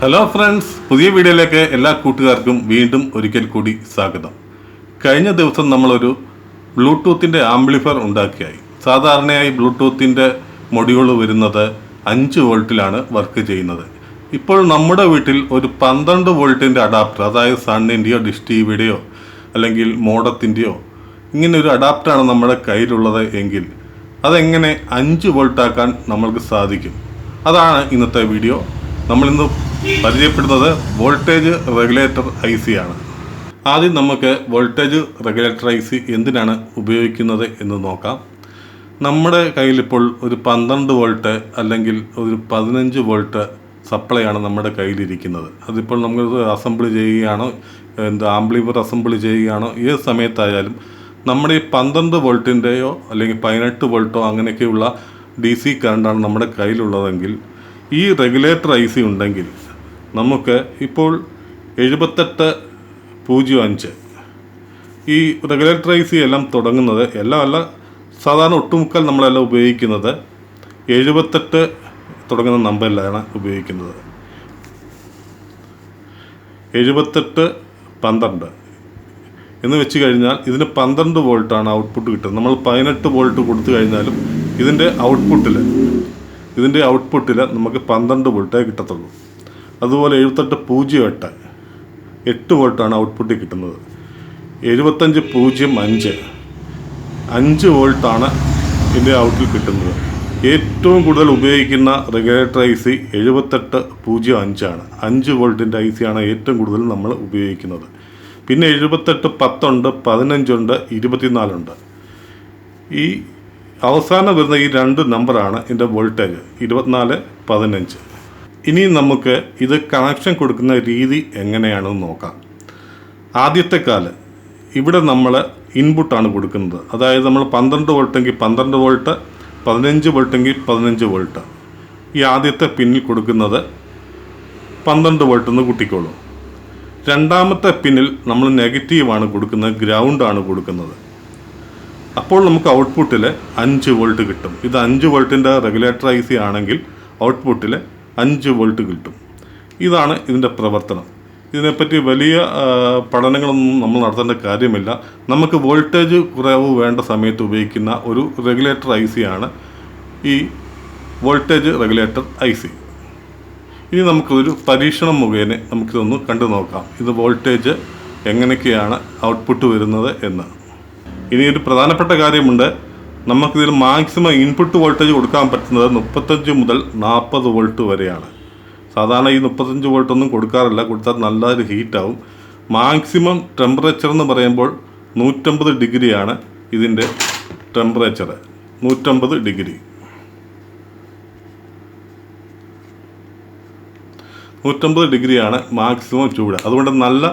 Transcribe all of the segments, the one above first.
Hello friends പുതിയ വീഡിയോയിലേക്ക് എല്ലാ കൂട്ടുകാർക്കും വീണ്ടും ഒരിക്കൽ കൂടി സ്വാഗതം. കഴിഞ്ഞ ദിവസം നമ്മളൊരു ബ്ലൂടൂത്തിന്റെ ആംപ്ലിഫയർ ഉണ്ടാക്കിയായി. സാധാരണയായി ബ്ലൂടൂത്തിന്റെ മൊഡ്യൂൾ വരുന്നത് അഞ്ച് വോൾട്ടിലാണ് വർക്ക് ചെയ്യുന്നത്. ഇപ്പോൾ നമ്മുടെ വീട്ടിൽ ഒരു പന്ത്രണ്ട് വോൾട്ടിന്റെ അഡാപ്റ്റർ അതായത് സണ്ണിന്റെയോ ഡിഷ് ടി വിയുടെയോ അല്ലെങ്കിൽ മോഡത്തിന്റെയോ ഇങ്ങനെ ഒരു അഡാപ്റ്ററാണ് നമ്മുടെ കയ്യിലുള്ളത് എങ്കിൽ അതെങ്ങനെ അഞ്ച് വോൾട്ടാക്കാൻ നമ്മൾക്ക് സാധിക്കും? അതാണ് ഇന്നത്തെ വീഡിയോ. നമ്മളിന്ന് പരിചയപ്പെടുന്നത് വോൾട്ടേജ് റെഗുലേറ്റർ ഐ സി ആണ്. ആദ്യം നമുക്ക് വോൾട്ടേജ് റെഗുലേറ്റർ ഐ സി എന്തിനാണ് ഉപയോഗിക്കുന്നത് എന്ന് നോക്കാം. നമ്മുടെ കയ്യിലിപ്പോൾ ഒരു പന്ത്രണ്ട് വോൾട്ട് അല്ലെങ്കിൽ ഒരു പതിനഞ്ച് വോൾട്ട് സപ്ലൈ ആണ് നമ്മുടെ കയ്യിലിരിക്കുന്നത്. അതിപ്പോൾ നമ്മൾ അസംബിൾ ചെയ്യുകയാണോ എന്താ ആംബ്ലിവർ അസംബിൾ ചെയ്യുകയാണോ ഏത് സമയത്തായാലും നമ്മുടെ ഈ പന്ത്രണ്ട് വോൾട്ടിന്റെയോ അല്ലെങ്കിൽ പതിനെട്ട് വോൾട്ടോ അങ്ങനെയൊക്കെയുള്ള ഡി സി കറണ്ടാണ് നമ്മുടെ കയ്യിലുള്ളതെങ്കിൽ ഈ റെഗുലേറ്റർ ഐ സി ഉണ്ടെങ്കിൽ നമുക്ക് ഇപ്പോൾ എഴുപത്തെട്ട് പൂജ്യം അഞ്ച്. ഈ റെഗുലേറ്റർ ഐ എല്ലാം തുടങ്ങുന്നത് എല്ലാം അല്ല സാധാരണ ഒട്ടുമുക്കാൽ നമ്മളെല്ലാം ഉപയോഗിക്കുന്നത് എഴുപത്തെട്ട് തുടങ്ങുന്ന നമ്പറിലാണ് ഉപയോഗിക്കുന്നത്. എഴുപത്തെട്ട് പന്ത്രണ്ട്. എന്ന് വെച്ച് കഴിഞ്ഞാൽ ഇതിന് പന്ത്രണ്ട് വോൾട്ടാണ് ഔട്ട്പുട്ട് കിട്ടുന്നത്. നമ്മൾ പതിനെട്ട് വോൾട്ട് കൊടുത്തു കഴിഞ്ഞാലും ഇതിന്റെ ഔട്ട്പുട്ടിൽ ഇതിന്റെ ഔട്ട്പുട്ടിൽ നമുക്ക് പന്ത്രണ്ട് വോൾട്ടേ കിട്ടത്തുള്ളൂ. അതുപോലെ എഴുപത്തെട്ട് പൂജ്യം എട്ട്. എട്ട് വോൾട്ടാണ് ഔട്ട്പുട്ടിൽ കിട്ടുന്നത്. എഴുപത്തഞ്ച് പൂജ്യം അഞ്ച്. അഞ്ച് വോൾട്ടാണ് ഇതിന്റെ ഔട്ടിൽ കിട്ടുന്നത്. ഏറ്റവും കൂടുതൽ ഉപയോഗിക്കുന്ന റെഗുലേറ്റർ ഐ സി എഴുപത്തെട്ട് പൂജ്യം അഞ്ചാണ്. അഞ്ച് വോൾട്ടിന്റെ ഐ സി ആണ് ഏറ്റവും കൂടുതൽ നമ്മൾ ഉപയോഗിക്കുന്നത്. പിന്നെ എഴുപത്തെട്ട് പത്തുണ്ട് പതിനഞ്ചുണ്ട് ഇരുപത്തിനാലുണ്ട്. ഈ അവസാനം വരുന്ന ഈ രണ്ട് നമ്പറാണ് ഇതിന്റെ വോൾട്ടേജ് ഇരുപത്തിനാല് പതിനഞ്ച്. ഇനി നമുക്ക് ഇത് കണക്ഷൻ കൊടുക്കുന്ന രീതി എങ്ങനെയാണെന്ന് നോക്കാം. ആദ്യത്തെ കാൽ ഇവിടെ നമ്മൾ ഇൻപുട്ടാണ് കൊടുക്കുന്നത്. അതായത് നമ്മൾ പന്ത്രണ്ട് വോൾട്ടെങ്കിൽ പന്ത്രണ്ട് വോൾട്ട് പതിനഞ്ച് വോൾട്ടെങ്കിൽ പതിനഞ്ച് വോൾട്ട് ഈ ആദ്യത്തെ പിന്നിൽ കൊടുക്കുന്നത് പന്ത്രണ്ട് വോൾട്ട് എന്ന് കൂട്ടിക്കോളൂ. രണ്ടാമത്തെ പിന്നിൽ നമ്മൾ നെഗറ്റീവാണ് കൊടുക്കുന്നത് ഗ്രൗണ്ടാണ് കൊടുക്കുന്നത്. അപ്പോൾ നമുക്ക് ഔട്ട്പുട്ടിൽ അഞ്ച് വോൾട്ട് കിട്ടും. ഇത് അഞ്ച് വോൾട്ടിന്റെ റെഗുലേറ്റർ ഐ സി ആണെങ്കിൽ ഔട്ട്പുട്ടിൽ അഞ്ച് വോൾട്ട് കിട്ടും. ഇതാണ് ഇതിന്റെ പ്രവർത്തനം. ഇതിനെപ്പറ്റി വലിയ പഠനങ്ങളൊന്നും നമ്മൾ നടത്തേണ്ട കാര്യമില്ല. നമുക്ക് വോൾട്ടേജ് കുറവ് വേണ്ട സമയത്ത് ഉപയോഗിക്കുന്ന ഒരു റെഗുലേറ്റർ ഐ ആണ് ഈ വോൾട്ടേജ് റെഗുലേറ്റർ ഐ സി. ഇനി നമുക്കൊരു പരീക്ഷണം മുഖേന നമുക്കിതൊന്ന് കണ്ടു നോക്കാം. ഇത് വോൾട്ടേജ് എങ്ങനെയൊക്കെയാണ് ഔട്ട്പുട്ട് വരുന്നത് എന്ന്. ഇനി ഒരു പ്രധാനപ്പെട്ട കാര്യമുണ്ട്. നമുക്കിതിൽ മാക്സിമം ഇൻപുട്ട് വോൾട്ടേജ് കൊടുക്കാൻ പറ്റുന്നത് മുപ്പത്തഞ്ച് മുതൽ നാൽപ്പത് വോൾട്ട് വരെയാണ്. സാധാരണ ഈ മുപ്പത്തഞ്ച് വോൾട്ടൊന്നും കൊടുക്കാറില്ല കൊടുത്താൽ നല്ലൊരു ഹീറ്റാവും മാക്സിമം ടെമ്പറേച്ചർ എന്ന് പറയുമ്പോൾ നൂറ്റമ്പത് ഡിഗ്രിയാണ് ഇതിന്റെ ടെമ്പറേച്ചർ നൂറ്റമ്പത് ഡിഗ്രി. നൂറ്റമ്പത് ഡിഗ്രിയാണ് മാക്സിമം ചൂട്. അതുകൊണ്ട് നല്ല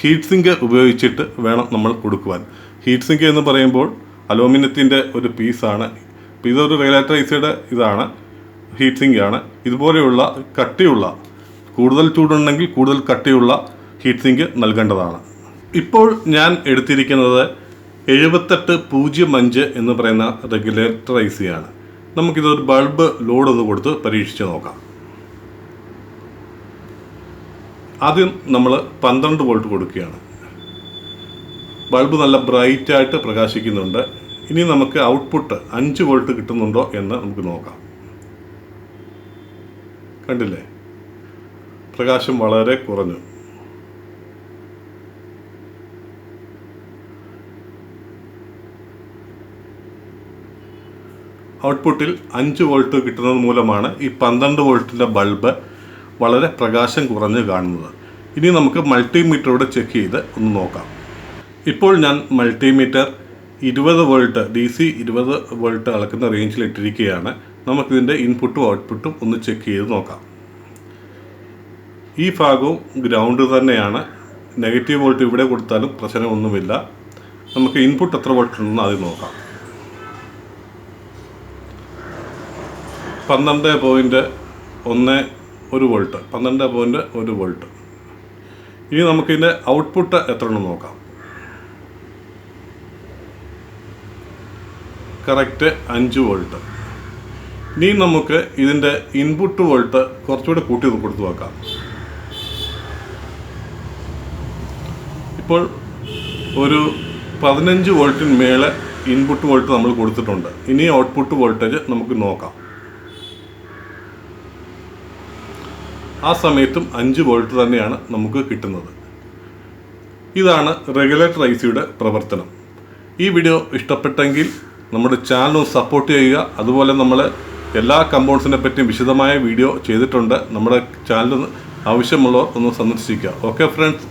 ഹീറ്റ് സിങ്ക് ഉപയോഗിച്ചിട്ട് വേണം നമ്മൾ കൊടുക്കുവാൻ. ഹീറ്റ് സിങ്ക് എന്ന് പറയുമ്പോൾ അലൂമിനിയത്തിന്റെ ഒരു പീസാണ്. ഇതൊരു റെഗുലേറ്റർ ഐസിയുടെ ഇതാണ്. ഹീറ്റ് സിങ്ക് ആണ്. ഇതുപോലെയുള്ള കട്ടിയുള്ള കൂടുതൽ ചൂടുണ്ടെങ്കിൽ കൂടുതൽ കട്ടിയുള്ള ഹീറ്റ് സിങ്ക് നൽകേണ്ടതാണ്. ഇപ്പോൾ ഞാൻ എടുത്തിരിക്കുന്നത് എഴുപത്തെട്ട് പൂജ്യം അഞ്ച് എന്ന് പറയുന്ന റെഗുലേറ്റർ ഐ സിയാണ് നമുക്കിതൊരു ബൾബ് ലോഡ് ഒന്ന് കൊടുത്ത് പരീക്ഷിച്ച് നോക്കാം. ആദ്യം നമ്മൾ പന്ത്രണ്ട് വോൾട്ട് കൊടുക്കുകയാണ്. ബൾബ് നല്ല ബ്രൈറ്റായിട്ട് പ്രകാശിക്കുന്നുണ്ട്. ഇനി നമുക്ക് ഔട്ട്പുട്ട് അഞ്ച് വോൾട്ട് കിട്ടുന്നുണ്ടോ എന്ന് നമുക്ക് നോക്കാം. കണ്ടില്ലേ? പ്രകാശം വളരെ കുറഞ്ഞു. ഔട്ട്പുട്ടിൽ അഞ്ച് വോൾട്ട് കിട്ടുന്നത് മൂലമാണ് ഈ പന്ത്രണ്ട് വോൾട്ടിന്റെ ബൾബ് വളരെ പ്രകാശം കുറഞ്ഞ് കാണുന്നത്. ഇനി നമുക്ക് മൾട്ടിമീറ്ററോടെ ചെക്ക് ചെയ്ത് ഒന്ന് നോക്കാം. ഇപ്പോൾ ഞാൻ മൾട്ടിമീറ്റർ ഇരുപത് വോൾട്ട് ഡി സി ഇരുപത് വോൾട്ട് അളക്കുന്ന റേഞ്ചിൽ ഇട്ടിരിക്കുകയാണ് നമുക്കിതിന്റെ ഇൻപുട്ടും ഔട്ട്പുട്ടും ഒന്ന് ചെക്ക് ചെയ്ത് നോക്കാം. ഈ ഭാഗവും ഗ്രൗണ്ട് തന്നെയാണ്. നെഗറ്റീവ് വോൾട്ട് ഇവിടെ കൊടുത്താലും പ്രശ്നമൊന്നുമില്ല. നമുക്ക് ഇൻപുട്ട് എത്ര വോൾട്ട് ഉണ്ടെന്ന് ആദ്യം നോക്കാം. പന്ത്രണ്ട് പോയിന്റ് ഒന്ന് ഒരു വോൾട്ട് പന്ത്രണ്ട് പോയിന്റ് ഒരു വോൾട്ട് ഇനി നമുക്കിതിന്റെ ഔട്ട്പുട്ട് എത്ര ഉണ്ടെന്ന് നോക്കാം. കറക്റ്റ് അഞ്ച് വോൾട്ട്. ഇനി നമുക്ക് ഇതിന്റെ ഇൻപുട്ട് വോൾട്ട് കുറച്ചുകൂടെ കൂട്ടി കൊടുത്തു നോക്കാം. ഇപ്പോൾ ഒരു പതിനഞ്ച് വോൾട്ടിന് മേലെ ഇൻപുട്ട് വോൾട്ട് നമ്മൾ കൊടുത്തിട്ടുണ്ട്. ഇനി ഔട്ട്പുട്ട് വോൾട്ടേജ് നമുക്ക് നോക്കാം. ആ സമയത്തും അഞ്ച് വോൾട്ട് തന്നെയാണ് നമുക്ക് കിട്ടുന്നത്. ഇതാണ് റെഗുലേറ്റർ ഐ സിയുടെ പ്രവർത്തനം. ഈ വീഡിയോ ഇഷ്ടപ്പെട്ടെങ്കിൽ നമ്മുടെ ഒന്ന് സപ്പോർട്ട് ചെയ്യുക. അതുപോലെ നമ്മൾ എല്ലാ കമ്പൗണ്ട്സിനെ പറ്റിയും വിശദമായ വീഡിയോ ചെയ്തിട്ടുണ്ട്. നമ്മുടെ ചാനൽ ആവശ്യമുള്ളവർ ഒന്ന് സന്ദർശിക്കുക. Okay friends